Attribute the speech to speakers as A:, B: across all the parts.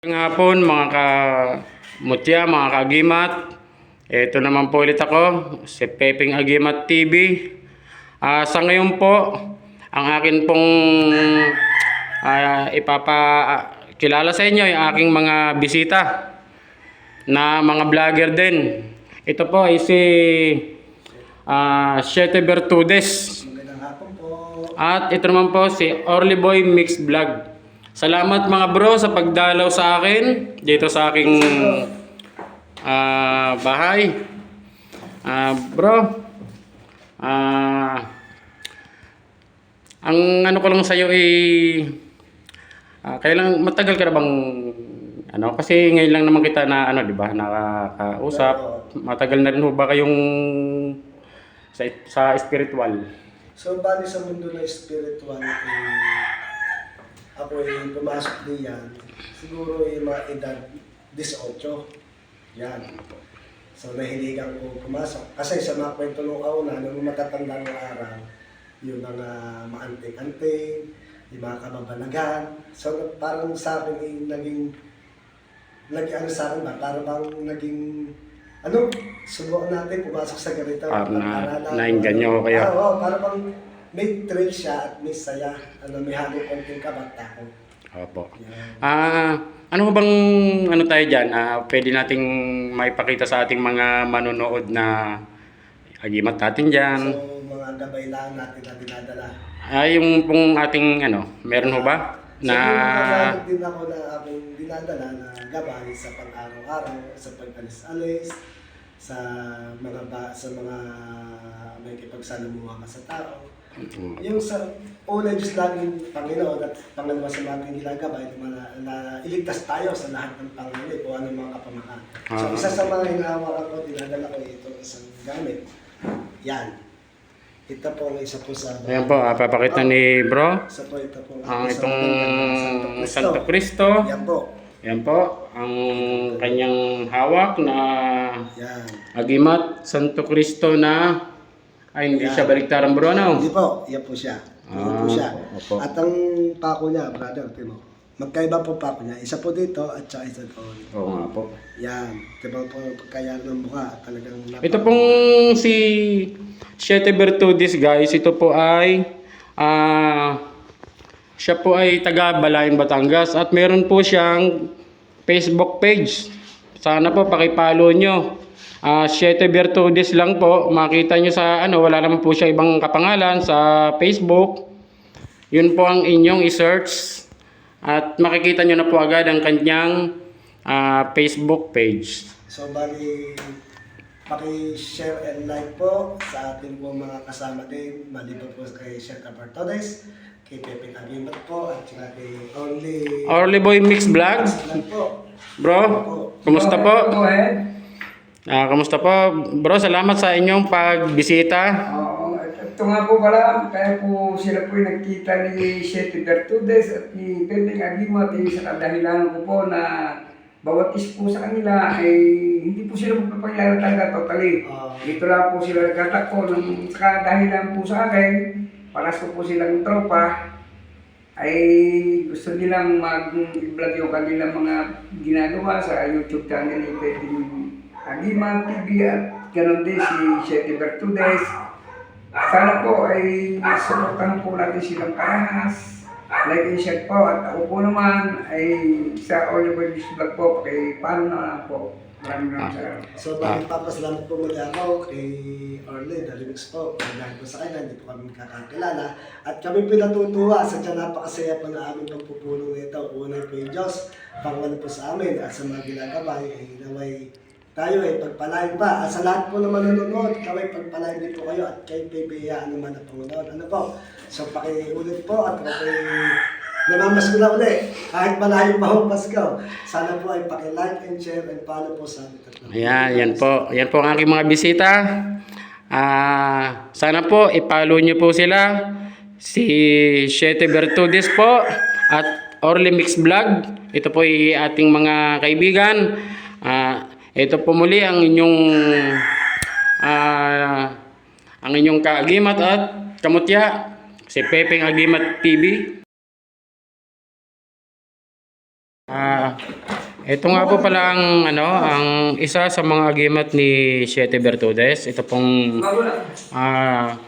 A: Ngayong hapon mga kamutya, mga kagimat. Ito naman po ulit ako, si Pepeng Agimat TV. Ah, sa ngayon po, ang akin pong ah, ipapakilala sa inyo yung aking mga bisita na mga vlogger din. Ito po ay si ah, Siete Bertudes.
B: Magandang hapon po.
A: At ito naman po si Orly Boy Mix Vlog. Salamat mga bro sa pagdalaw sa akin dito sa aking ah, bahay. Ah, bro, ah, ang ano ko lang sa'yo ay ah, kailan matagal ka na bang ano kasi ngayon lang naman kita na ano di ba nakakausap matagal na rin ba kayong sa, sa spiritual
B: So, bali sa mundo ng spiritual, eh, ako ay pumasok diyan, siguro ay mga edad 18. Yan. So, nahiligan ko pumasok. Kasi sa mga kwento nung kauna, nung matatanda ng araw, yung mga maanting-anting, yung mga kababalagan. So, parang sa akin ay naging, naging ano sa akin ba, parang bang naging, ano, subukan natin pumasok sa ganito.
A: Parang na- nainganyo ko kayo.
B: Ah, Oo, para bang may thrill siya at may saya. Ano, may halong konting kabata ko.
A: Opo.
B: Yan.
A: Ah, ano bang ano tayo diyan? Ah, pwede nating maipakita sa ating mga manonood na agimat natin diyan.
B: So, mga gabay lang natin na dinadala.
A: Ah, yung pong ating ano, meron ho ba na
B: So, yung din ako na akong dinadala na gabay sa pang-araw-araw, sa pag-alis-alis, sa mga ba, sa mga may kipagsalamuha ka sa tao.
A: Mm.
B: Yung sa una Diyos laging Panginoon at pangalawa sa mga ginagabay na, na iligtas tayo sa lahat ng Panginoon kung ano mga kapamakan. So
A: Ah.
B: isa sa mga hinahawakan ko, dinadala ko ito isang gamit. Yan. Ito po ang isa po sa...
A: Ayan po, ah, papakita ni bro
B: Isa po ito po.
A: ang
B: isang
A: itong
B: magandang
A: Santo Cristo.
B: Yan po.
A: Yan po, ang kanyang hawak na
B: Yan.
A: agimat Santo Cristo na ay hindi siya baliktaran bro ano?
B: Hindi po, yan po siya. Yan po
A: Ah,
B: siya.
A: opo.
B: At ang pako niya, brother, timo. Magkaiba po pako niya. Isa po dito at saka isa doon.
A: Oo nga po.
B: Yan. Diba po kaya ng mukha talagang napa-
A: Ito pong si Siete Bertudis guys, ito po ay ah siya po ay taga Balayang Batangas at meron po siyang Facebook page. Sana po pakipalo nyo. Ah Siete Bertudis lang po. Makita nyo sa ano, wala naman po siya ibang kapangalan sa Facebook. Yun po ang inyong i-search at makikita nyo na po agad ang kanyang ah, Facebook page.
B: So, bali, paki-share and like po sa ating po mga kasama din. Maliban po kay Chef Capartones, kay Pepe Agimat po, at saka kay Only...
A: Orly Boy Mix Vlog. Bro, kumusta po?
C: Ahead.
A: Ah, kumusta po? Bro, salamat sa inyong pagbisita.
C: Oo, ito nga po pala, kaya po sila po yung nagkita ni Shetty Bertudes at ni Pepeng Agimat eh, sa kadahilan ko po na bawat is po sa kanila ay hindi po sila magpapagyara talaga totally.
B: Ah.
C: Dito lang po sila nagkatakbo ng kadahilan po sa akin, paras ko po silang tropa, ay gusto nilang mag-vlog yung kanilang mga ginagawa sa YouTube channel ni Pepeng Agimat TV at ganon din si Shetty Bertudes. Sana po ay supportahan po natin silang parehas. Like and share po. At ako po naman ay sa Oliver News Vlog po. Kay paano na lang po. Maraming maraming salamat.
B: So, bali, papasalamat po muli ako kay Orly, the remix po. Dahil po sa kanya, hindi po kami kakakilala. At kami pinatutuwa sa tiyan napakasaya po na aming pagpupulong ito. Una po yung Diyos, pangalawa po sa amin. At sa mga ginagabay, ay naway tayo ay pagpalain pa. At sa lahat po na manonood, kami pagpalain din po kayo at kay PBA naman ang Panginoon. Ano po? So, pakiulit po at ako Namamas ko na uli. Kahit malayo pa ang Pasko. Sana po ay paki-like and share and follow po sa amin.
A: Ayan, yan po. Yan po ang aking mga bisita. Ah, sana po ipalo nyo po sila. Si Siete Bertudis po at Orly Mix Vlog. Ito po ay ating mga kaibigan. Ah, ito po muli ang inyong ah, ang inyong kaagimat at kamutya si Pepeng Agimat TV. Ah, Ito nga po pala ang ano, ang isa sa mga agimat ni Siete Bertudes. Ito pong ah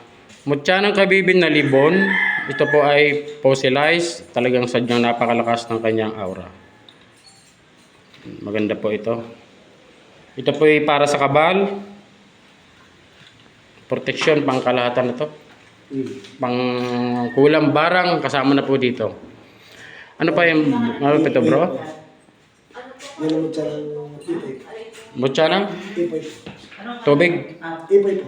A: mutya ng kabibin na libon. Ito po ay fossilized. Talagang sadyang napakalakas ng kanyang aura. Maganda po ito. Ito po ay para sa kabal. Protection pang kalahatan na to. Pang kulang barang kasama na po dito. Ano pa yung ito bro?
B: Yan ang mutya ng ipoy.
A: Mutya ng
B: Ipoy.
A: tubig.
B: Ipoy po.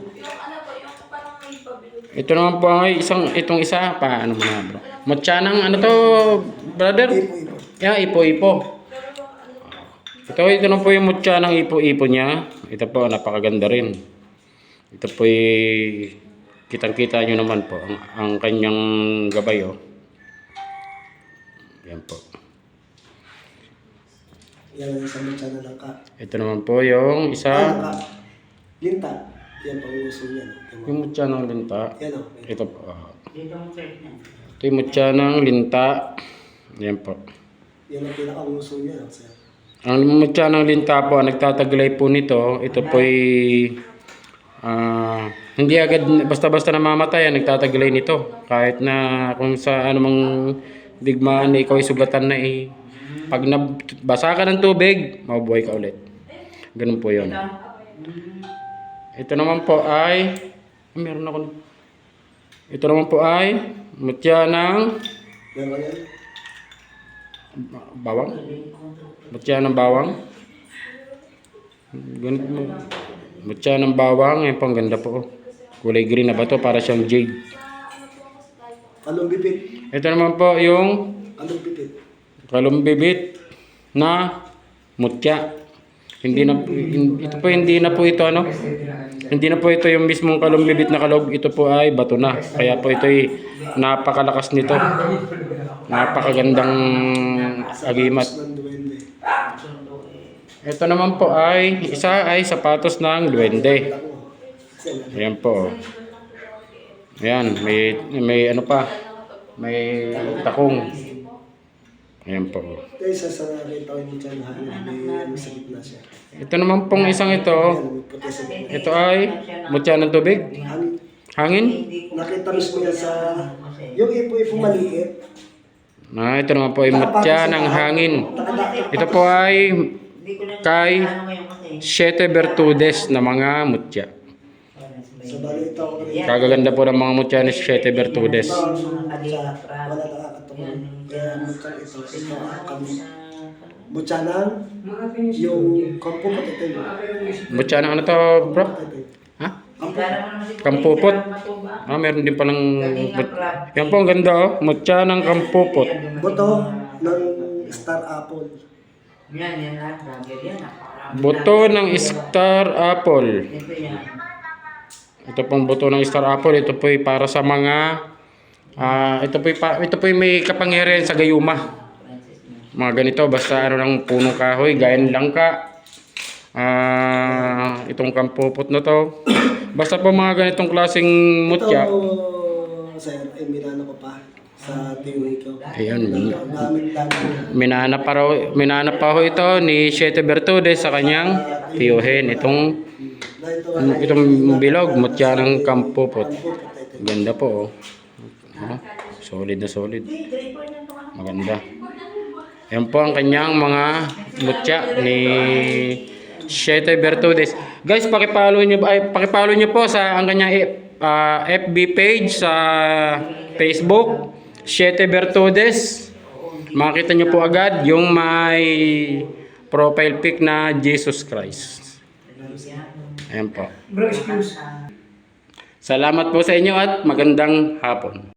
A: Ito naman po ay isang itong isa pa ano mo na bro. Mutya ng ano to brother?
B: Ipoy po.
A: Yeah, ipo-ipo. Ito, ito na po yung mutya ng ipo-ipo niya. Ito po, napakaganda rin. Ito po kitang-kita nyo naman po ang, ang kanyang gabay oh. Yan po.
B: Yan ang isang mutya na langka.
A: Ito naman po yung
B: Ah,
A: isa,
B: langka. Linta. Yan po ang uso niya.
A: yung mutya ng linta.
B: Yan o.
A: Ito po. ah. Ito yung mutya ng linta. Yan po.
B: Yan ang pinaka-uso niya. sir.
A: Ang mutya ng linta po, ang nagtataglay po nito, ito po ay ah, hindi agad basta-basta namamatay ang nagtataglay nito. Kahit na kung sa anumang digmaan na ikaw ay sugatan na eh. Pag nabasa ka ng tubig, mabubuhay ka ulit. Ganun po yun. Ito naman po ay, ah, meron ako. Ito naman po ay mutya ng bawang. Mutya ng bawang. Ganito mo. Mutya ng bawang. Yan po, ang ganda po. Kulay green na ba to Para siyang jade.
B: Anong bibit?
A: Ito naman po yung
B: Anong bibit?
A: kalumbibit na mutya. Hindi na hin- ito po hindi na po ito ano. Hindi na po ito yung mismong kalumbibit na kalog. Ito po ay bato na. Kaya po ito ay napakalakas nito. Napakagandang agimat.
B: Ng duwende.
A: Ito naman po ay isa ay sapatos ng duwende.
B: Ako.
A: Ayan po. oh. Ayan, may may ano pa. May takong. Ayan po. oh.
B: Ito isa sa nakita ko na. May ano sa gitna siya.
A: Ito naman pong isang ito.
B: Gitna.
A: Ito ay mutya ng tubig.
B: Hangin.
A: Hangin.
B: Nakita mismo yan sa... Yung ipo-ipo maliit.
A: Ah, ito naman po ay mutya ng hangin. Ito po ay kay Siete Bertudes na mga mutya.
B: Sa rin.
A: Kagaganda po ng mga mutya ni Siete Bertudes.
B: Wala nakakatumon. Kaya mutya ito. Ito ang kami. Mutya ng yung kampo.
A: Mutya ng ano to, bro? Ha? Kampupot. Ah, meron din palang... Yan po, ang ganda oh. Mutya ng kampupot.
B: Boto ng star apple.
D: Yan, yan lahat. Vlogger yan. Napakarami.
A: Buto ng star apple.
D: Ito yan.
A: Ito pong buto ng star apple. Ito po para sa mga... ah ito po pa, ito po ay may kapangyarihan sa gayuma. Mga ganito, basta ano ng punong kahoy, gaya ng langka. Ah, itong kampupot na to. Basta po mga ganitong klaseng mutya.
B: Ito, sir, ay minano ko pa sa tingin ko.
A: Ayun. Minana pa, raw, minana pa ho ito ni Siete Bertudes sa kanyang tiyuhin. Itong, itong bilog, mutya ng kampupot. Ganda po oh. Ah, solid na solid. Maganda. Yan po ang kanyang mga mutya ni Siete Bertudes. Guys, pakipalo niyo ay pakipalo niyo po sa ang kanyang eh, ah, FB page sa Facebook, Siete Bertudes. Makita niyo po agad yung may profile pic na Jesus Christ. Ayan po. Salamat po sa inyo at magandang hapon.